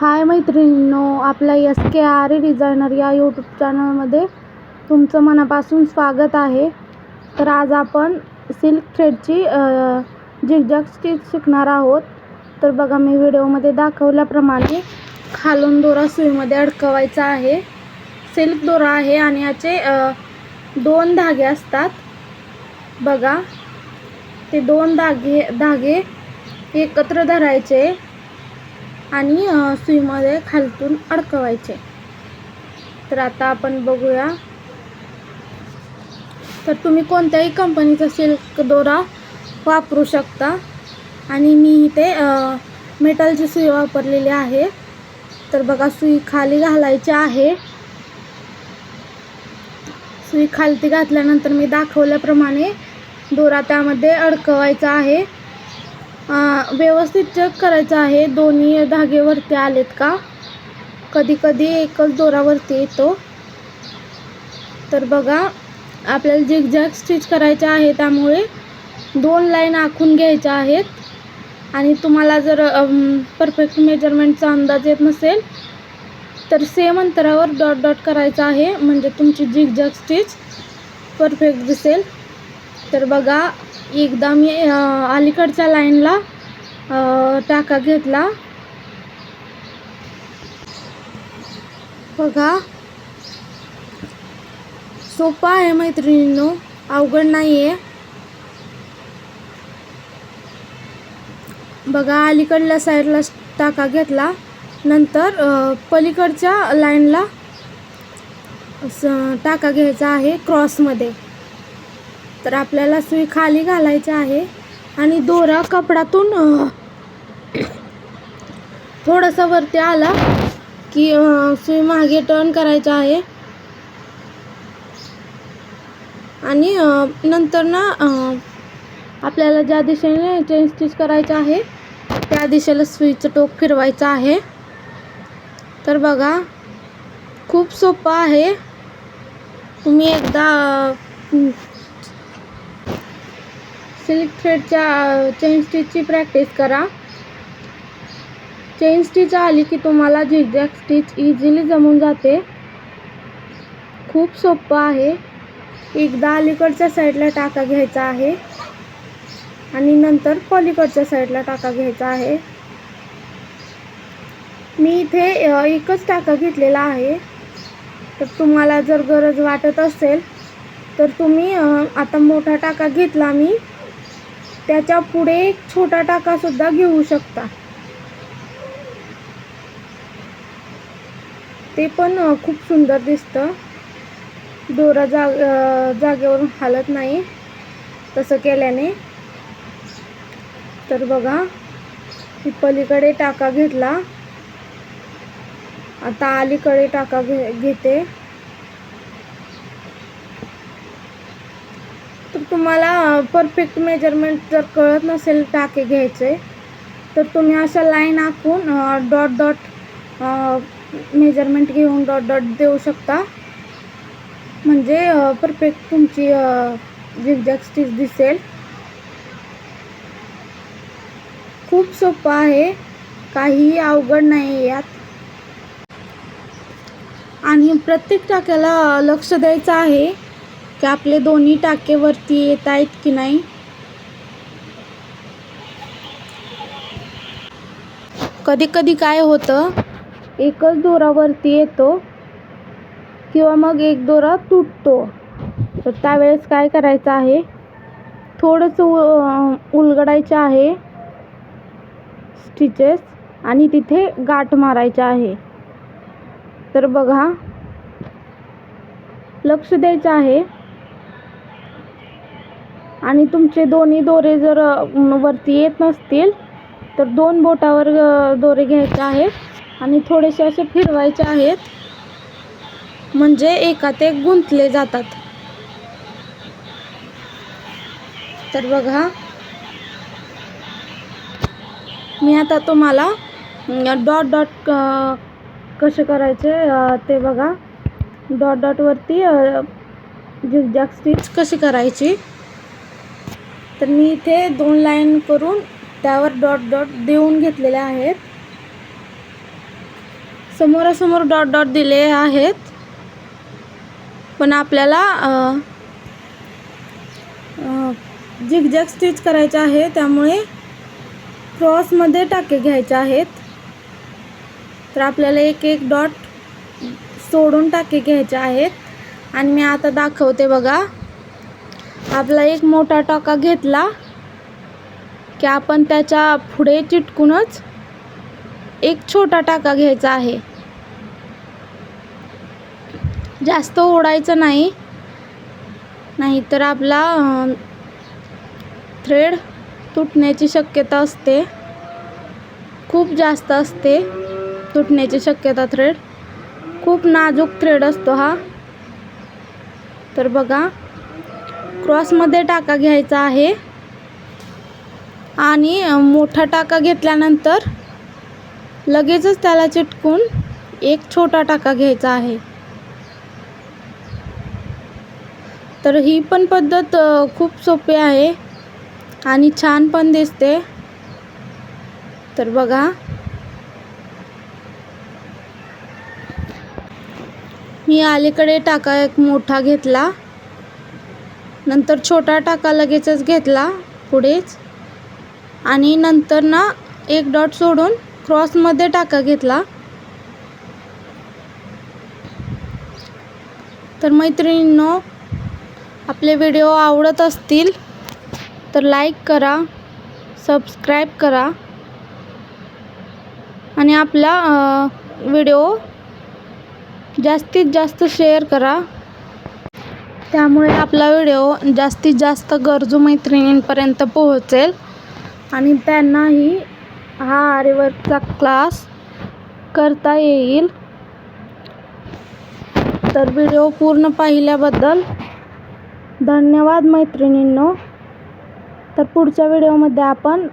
हाय मैत्रिणींनो आपल्या S K R A designer या यूट्यूब चॅनलमध्ये तुमचं मनापासून स्वागत आहे. तर आज आपण सिल्क थ्रेडची झिगझॅग स्टिच शिकणार आहोत. तर बघा मी व्हिडिओमध्ये दाखवल्याप्रमाणे खालून दोरा सुईमध्ये अडकवायचा आहे. सिल्क दोरा आहे आणि याचे दोन धागे असतात. बघा ते दोन धागे धागे एकत्र धरायचे. आणि सुईमध्ये खालतून अडकवायचे. तर आता आपण बघूया. तर तुम्ही कोणत्याही कंपनीचा सिल्क दोरा वापरू शकता. आणि मी इथे मेटलची सुई वापरलेली आहे. तर बघा सुई खाली घालायची आहे. सुई खालती घातल्यानंतर मी दाखवल्याप्रमाणे दोरा त्यामध्ये अडकवायचा आहे. व्यवस्थित चेक करायचं आहे. दोन्ही धागेवरती आलेत का? कधी कधी एकच दोरावरती येतो. तर बघा आपल्याला झिगझॅग स्टिच करायचे आहे त्यामुळे दोन लाईन आखून घ्यायच्या आहेत. आणि तुम्हाला जर परफेक्ट मेजरमेंटचा अंदाज येत नसेल तर सेम अंतरावर डॉट डॉट करायचं आहे. म्हणजे तुमची झिगझॅग स्टिच परफेक्ट दिसेल. तर बघा एकदा मी अलीकडच्या लाईनला टाका घेतला. बघा. सोपा आहे मैत्रिणींनो अवघड नाही आहे बघा अलीकडल्या साईडला टाका घेतला. नंतर पलीकडच्या लाईनला स- टाका घ्यायचा आहे क्रॉसमध्ये. तर आपल्याला सुई खाली घालायची आहे आणि दोरा कपडातून थोडंसं थोडासा वरती आला की सुई मागे टर्न करायचा आहे. आणि नंतर ना आपल्याला ज्या दिशेने चेन स्टिच करायचं आहे त्या दिशेला सुईचं टोक फिरवायचं आहे. तर बघा खूप सोपं आहे. तुम्ही एकदा सिल्क थ्रेडच्या चेन स्टिचची प्रॅक्टिस करा. चेन स्टिच आली की तुम्हाला झिगझॅग स्टिच इझिली जमून जाते. खूप सोपं आहे. एकदा अलीकडच्या साईडला टाका घ्यायचा आहे. आणि नंतर पलीकडच्या साईडला टाका घ्यायचा आहे. मी इथे एकच टाका घेतलेला आहे. तर तुम्हाला जर गरज वाटत असेल तर तुम्ही आता मोठा टाका घेतला मी. त्याच्या पुढे एक छोटा टाका सुद्धा घेऊ शकता. ते पण खूप सुंदर दिसतं. दोरा जाग जागेवरून हालत नाही तसं केल्याने. तर बघा पलीकडे टाका घेतला. आता अलीकडे टाका घे घेते. तुम्हाला परफेक्ट मेजरमेंट जर कळत नसेल टाके घ्यायचे तर तुम्ही अशा लाईन आखून डॉट डॉट मेजरमेंट घेऊन डॉट डॉट देऊ शकता. म्हणजे परफेक्ट तुमची झिगझॅग स्टिच दिसेल. खूप सोपं आहे. काहीही अवघड नाही यात. आणि प्रत्येक टाक्याला लक्ष द्यायचं आहे. की आपले दोन्ही टाके वरती येत आहेत की नाही? कधी कधी काय होतं एकच दोरावरती येतो किंवा मग एक दोरा तुटतो. तर त्यावेळेस काय करायचं आहे? थोडंसं उ- उलगडायचं आहे स्टिचेस आणि तिथे गाठ मारायचं आहे. तर बघा लक्ष द्यायचं आहे. आणि तुमचे दोन्ही दोरे जर वरती येत नसतील तर दोन बोटावर दोरे घ्यायचे आहेत आणि थोडेसे असे फिरवायचे आहेत. म्हणजे एकात एक गुंतले जातात. तर बघा. मी आता तुम्हाला डॉट डॉट कसे करायचे ते बघा. डॉट डॉटवरती झिगझॅग स्टिच कशी करायची? तर मी इथे दोन लाईन करून त्यावर डॉट डॉट देऊन घेतलेले आहेत. समोरासमोर डॉट डॉट दिले आहेत. पण आपल्याला झिगझॅग स्टिच करायचे आहे त्यामुळे क्रॉसमध्ये टाके घ्यायचे आहेत. तर आपल्याला एक एक डॉट सोडून टाके घ्यायचे आहेत. आणि मी आता दाखवते बघा. आपला एक मोठा टाका घेतला की आपण त्याच्या पुढे चिटकूनच एक छोटा टाका घ्यायचा आहे. जास्त ओढायचं नाही. नाहीतर आपला थ्रेड तुटण्याची शक्यता असते. खूप जास्त असते तुटण्याची शक्यता थ्रेड खूप नाजूक थ्रेड असतो हा. तर बघा क्रॉसमध्ये टाका घ्यायचा आहे. आणि मोठा टाका घेतल्यानंतर लगेचच त्याला चिटकून एक छोटा टाका घ्यायचा आहे. तर ही पण पद्धत खूप सोपी आहे आणि छान पण दिसते. तर बघा. मी अलीकडे टाका एक मोठा घेतला. नंतर छोटा टाका लगेचच घेतला पुढेच. आणि नंतर ना एक डॉट सोडून क्रॉसमध्ये टाका घेतला. तर मैत्रिणींनो आपले व्हिडिओ आवडत असतील तर लाईक करा सबस्क्राईब करा. आणि आपला व्हिडिओ जास्तीत जास्त शेअर करा. त्यामुळे आपला व्हिडिओ जास्तीत जास्त गरजू मैत्रिणींपर्यंत पोहोचेल. आणि त्यांनाही हा आरीवर्कचा क्लास करता येईल. तर व्हिडिओ पूर्ण पाहिल्याबद्दल धन्यवाद मैत्रिणींनो. तर पुढच्या व्हिडिओमध्ये आपण